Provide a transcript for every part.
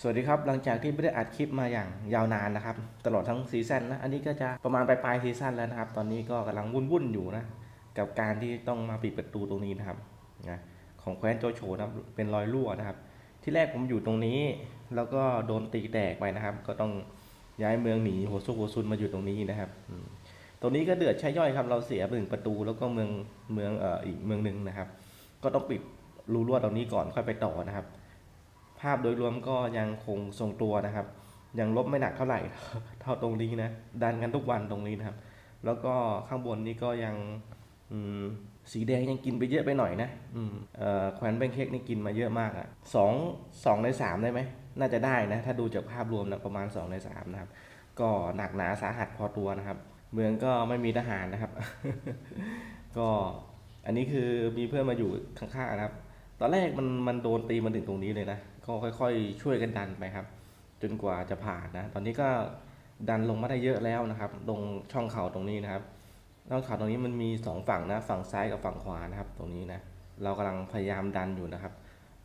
สวัสดีครับ หลังจากที่ไม่ได้อัดคลิปมาอย่างยาวนานนะครับ ตลอดทั้งซีซั่นนะ อันนี้ก็จะประมาณปลายๆซีซั่นแล้วนะครับ ตอนนี้ก็กำลังวุ่นๆอยู่นะ กับการที่ต้องมาปิดประตูตรงนี้นะครับนะของแคว้นโจโฉนะเป็นรอยรั่วนะครับ ที่แรกผมอยู่ตรงนี้ แล้วก็โดนตีแตกไปนะครับ ก็ต้องย้ายเมืองหนีหัวซุกหัวซุนมาอยู่ตรงนี้นะครับตรงนี้ก็เดือดใช่ย่อยครับ เราเสียไปหนึ่งประตูแล้วก็เมืองเมืองเอ่ออีกเมืองหนึ่งนะครับ ก็ต้องปิดรูรั่วตรงนี้ก่อนค่อยไปต่อนะครับ ภาพโดยรวมก็ยังคงทรงตัวนะครับ ยังลบไม่หนักเท่าไหร่เท่าตรงนี้นะดันกันทุกวันตรงนี้นะครับ แล้วก็ข้างบนนี้ก็ยังสีแดงยังกินไปเยอะไปหน่อยนะแควนแบงเค้กนี่กินมาเยอะมากอะ่ะสองสองในสามได้ไหมน่าจะได้นะ ถ้าดูจากภาพรวมนะประมาณสองในสามนะครับ ก็หนักหนาสาหัสพอตัวนะครับ เมืองก็ไม่มีทหารนะครับ ก็อันนี้คือมีเพื่อนมาอยู่ข้างๆนะครับ ตอนแรกมันมันโดนตีมาถึงตรงนี้เลยนะ ก็ค่อยๆ ช่วยกันดันไปครับ จนกว่าจะผ่านนะ ตอนนี้ก็ดันลงมาได้เยอะแล้วนะครับ ตรงช่องเขาตรงนี้นะครับช่องเขาตรงนี้มันมีสองฝั่งนะ ฝั่งซ้ายกับฝั่งขวานะครับ ตรงนี้นะ เรากำลังพยายามดันอยู่นะครับ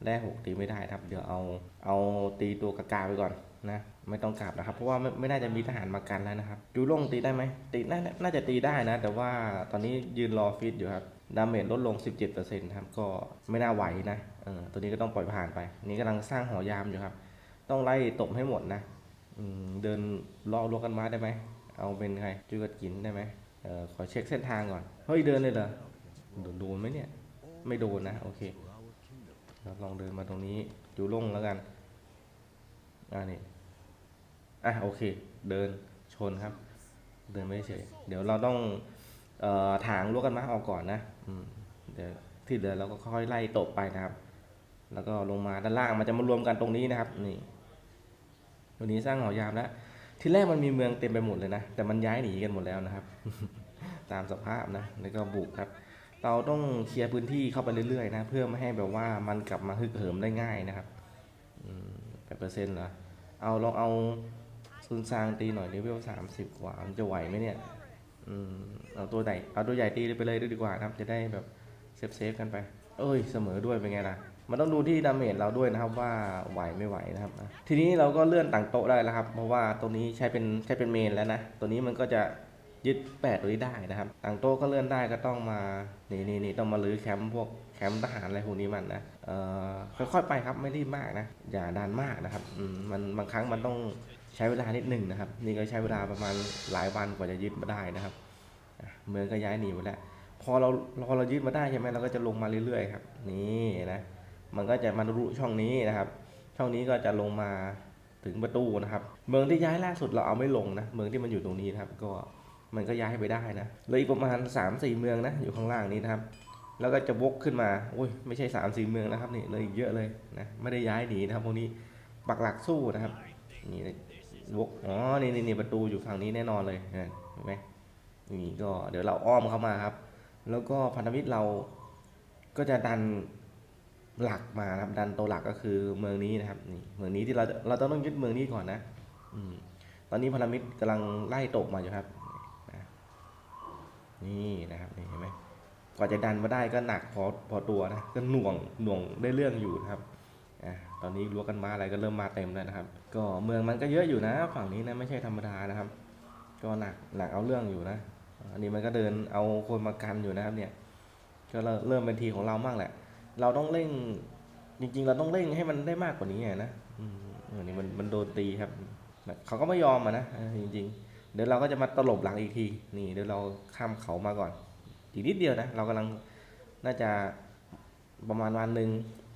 แร่หกตีไม่ได้ครับ เดี๋ยวเอาเอาตีตัวกากาไปก่อนนะ ไม่ต้องกลับนะครับ เพราะว่าไม่ไม่น่าจะมีทหารมากันแล้วนะครับ จูลงตีได้ไหมตีน่าน่าจะตีได้นะ แต่ว่าตอนนี้ยืนรอฟิตอยู่ครับ ดาเมจลดลง 17%ครับ ก็ไม่น่าไหวนะเออตัวนี้ก็ต้องปล่อยผ่านไป นี่กำลังสร้างหอยามอยู่ครับ ต้องไล่ตบให้หมดนะเดินล่อลวกกันมาได้ไหม เอาเป็นใครจุกัดกินได้ไหมเออขอเช็คเส้นทางก่อน เฮ้ย เดินเลยเหรอ โดนโดนไหมเนี่ย ไม่โดนนะ โอเค เราลองเดินมาตรงนี้จูลงแล้วกัน อ่านี่ อะโอเค เดินชนครับ เดินไม่เฉย เดี๋ยวเราต้อง ถางลวกกันมาออกก่อนนะเดี๋ยวที่เหลือเราก็ค่อยไล่ตบไปนะครับ แล้วก็ลงมาด้านล่างมันจะมารวมกันตรงนี้นะครับ นี่ตัวนี้สร้างหอยามแล้วที่แรกมันมีเมืองเต็มไปหมดเลยนะ แต่มันย้ายหนีกันหมดแล้วนะครับ ตามสภาพนะแล้วก็บุกครับ เราต้องเคลียร์พื้นที่เข้าไปเรื่อยๆนะเพื่อไม่ให้แบบว่ามันกลับมาฮึกเหิมได้ง่ายนะครับแปดเปอร์เซ็นต์เหรอเอาลองเอาซุนซางตีหน่อยเลเวลสามสิบกว่ามันจะไหวไหมเนี่ย อืมเอาตัวใหญ่เอาตัวใหญ่ตีไปเลยดีกว่านะครับ จะได้แบบเซฟเซฟกันไป เอ้ยเสมอด้วยเป็นไงล่ะมันต้องดูที่ดาเมจเราด้วยนะครับว่าไหวไม่ไหวนะครับ ทีนี้เราก็เลื่อนต่างโต๊ะได้แล้วครับ เพราะว่าตรงนี้ใช้เป็นใช้เป็นเมนแล้วนะ ตัวนี้มันก็จะยึดแปดตัวนี้ได้นะครับ ต่างโต๊ะก็เลื่อนได้ก็ต้องมานี่นี่นี่ต้องมาลื้อแคมป์พวกแคมป์ทหารอะไรพวกนี้มันนะเอ่อค่อยๆไปครับไม่รีบมากนะ อย่าดันมากนะครับอืมมันบางครั้งมันต้อง ใช้เวลานิดหนึ่งนะครับ นี่ก็ใช้เวลาประมาณหลายวันกว่าจะยึดมาได้นะครับเมืองก็ย้ายหนีไปแล้วพอเราพอเรายึดมาได้ใช่ไหมเราก็จะลงมาเรื่อยๆครับ นี่นะ มันก็จะมารุช่องนี้นะครับ ช่องนี้ก็จะลงมาถึงประตูนะครับ เมืองที่ย้ายล่าสุดเราเอาไม่ลงนะเมืองที่มันอยู่ตรงนี้นะครับ ก็มันก็ย้ายไปได้นะเหลยอีกประมาณ3าสี่เมืองนะอยู่ข้างล่างนี้นะครับ แล้วก็จะวกขึ้นมาโอ้ยไม่ใช่3ามสี่เมืองนะครับนี่เลยอีกเยอะเลยนะไม่ได้ย้ายหนีนะครับพวกนี้ปักหลักสู้นะครับนี่ วกอ๋อนี่นี่นี่ประตูอยู่ฝั่งนี้แน่นอนเลยเห็นไหมนี่ก็เดี๋ยวเราอ้อมเข้ามาครับ แล้วก็พันธมิตรเราก็จะดันหลักมานะครับ ดันตัวหลักก็คือเมืองนี้นะครับนี่เมืองนี้ที่เราเราต้องต้องยึดเมืองนี้ก่อนนะ อืมตอนนี้พันธมิตรกำลังไล่ตบมาอยู่ครับนี่นะครับนี่เห็นไหมกว่าจะดันมาได้ก็หนักพอพอตัวนะก็หน่วงหน่วงได้เรื่องอยู่นะครับ ตอนนี้รั้วกันมาอะไรก็เริ่มมาเต็มแล้วนะครับ ก็เมืองมันก็เยอะอยู่นะฝั่งนี้นะไม่ใช่ธรรมดานะครับ ก็หนักหนักเอาเรื่องอยู่นะ อันนี้มันก็เดินเอาคนมากันอยู่นะครับเนี่ย ก็เริ่มเป็นทีของเรามากแหละ เราต้องเร่งจริง ๆ เราต้องเร่งให้มันได้มากกว่านี้ไงนะอันนี้มันมันโดนตีครับ เขาก็ไม่ยอมอะนะจริง ๆ เดี๋ยวเราก็จะมาตลบหลังอีกที นี่เดี๋ยวเราข้ามเขามาก่อนอีกนิดเดียวนะ เรากำลังน่าจะประมาณวันหนึ่ง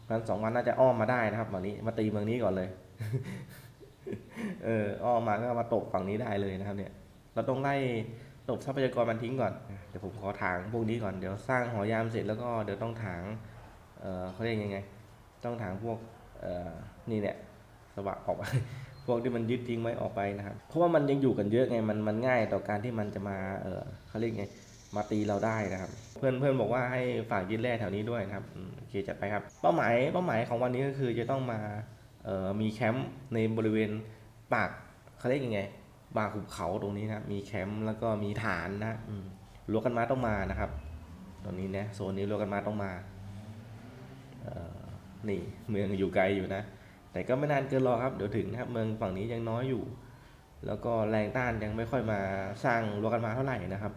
วันสองวันน่าจะอ้อมมาได้นะครับวันนี้มาตีเมืองนี้ก่อนเลย เอออ้อมมาก็มาตบฝั่งนี้ได้เลยนะครับเนี่ย เราต้องไล่ตบทรัพยากรมันทิ้งก่อน เดี๋ยวผมขอถางพวกนี้ก่อน เดี๋ยวสร้างหอยามเสร็จแล้วก็เดี๋ยวต้องถาง เออเขาเรียกยังไง ต้องถางพวก เออนี่เนี่ยสวะออกไปพวกที่มันยึดทิ้งไว้ออกไปนะครับ เพราะว่ามันยังอยู่กันเยอะไง มันมันง่ายต่อการที่มันจะมา เออเขาเรียกไง มาตีเราได้นะครับ เพื่อนเพื่อนบอกว่าให้ฝากยึดแร่แถวนี้ด้วยนะครับโอเคจัดไปครับ เป้าหมายเป้าหมายของวันนี้ก็คือจะต้องมาเอ่อมีแคมป์ในบริเวณปากเขาเรียกยังไงปากหุบเขาตรงนี้นะมีแคมป์แล้วก็มีฐานนะอืมรั้วกันมาต้องมานะครับตรงนี้นะโซนนี้รั้วกันมาต้องมาเอ่อนี่เมืองอยู่ไกลอยู่นะแแต่ก็ไม่นานเกินรอครับเดี๋ยวถึงนะครับเมืองฝั่งนี้ยังน้อยอยู่ แล้วก็แรงต้านยังไม่ค่อยมาสร้างรั้วกันมาเท่าไหร่นะครับ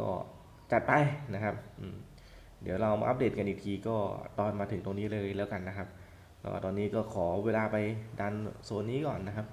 ก็จัดไปนะครับเดี๋ยวเรามาอัปเดตกันอีกทีก็ตอนมาถึงตรงนี้เลยแล้วกันนะครับแล้วตอนนี้ก็ขอเวลาไปดันโซนนี้ก่อนนะครับ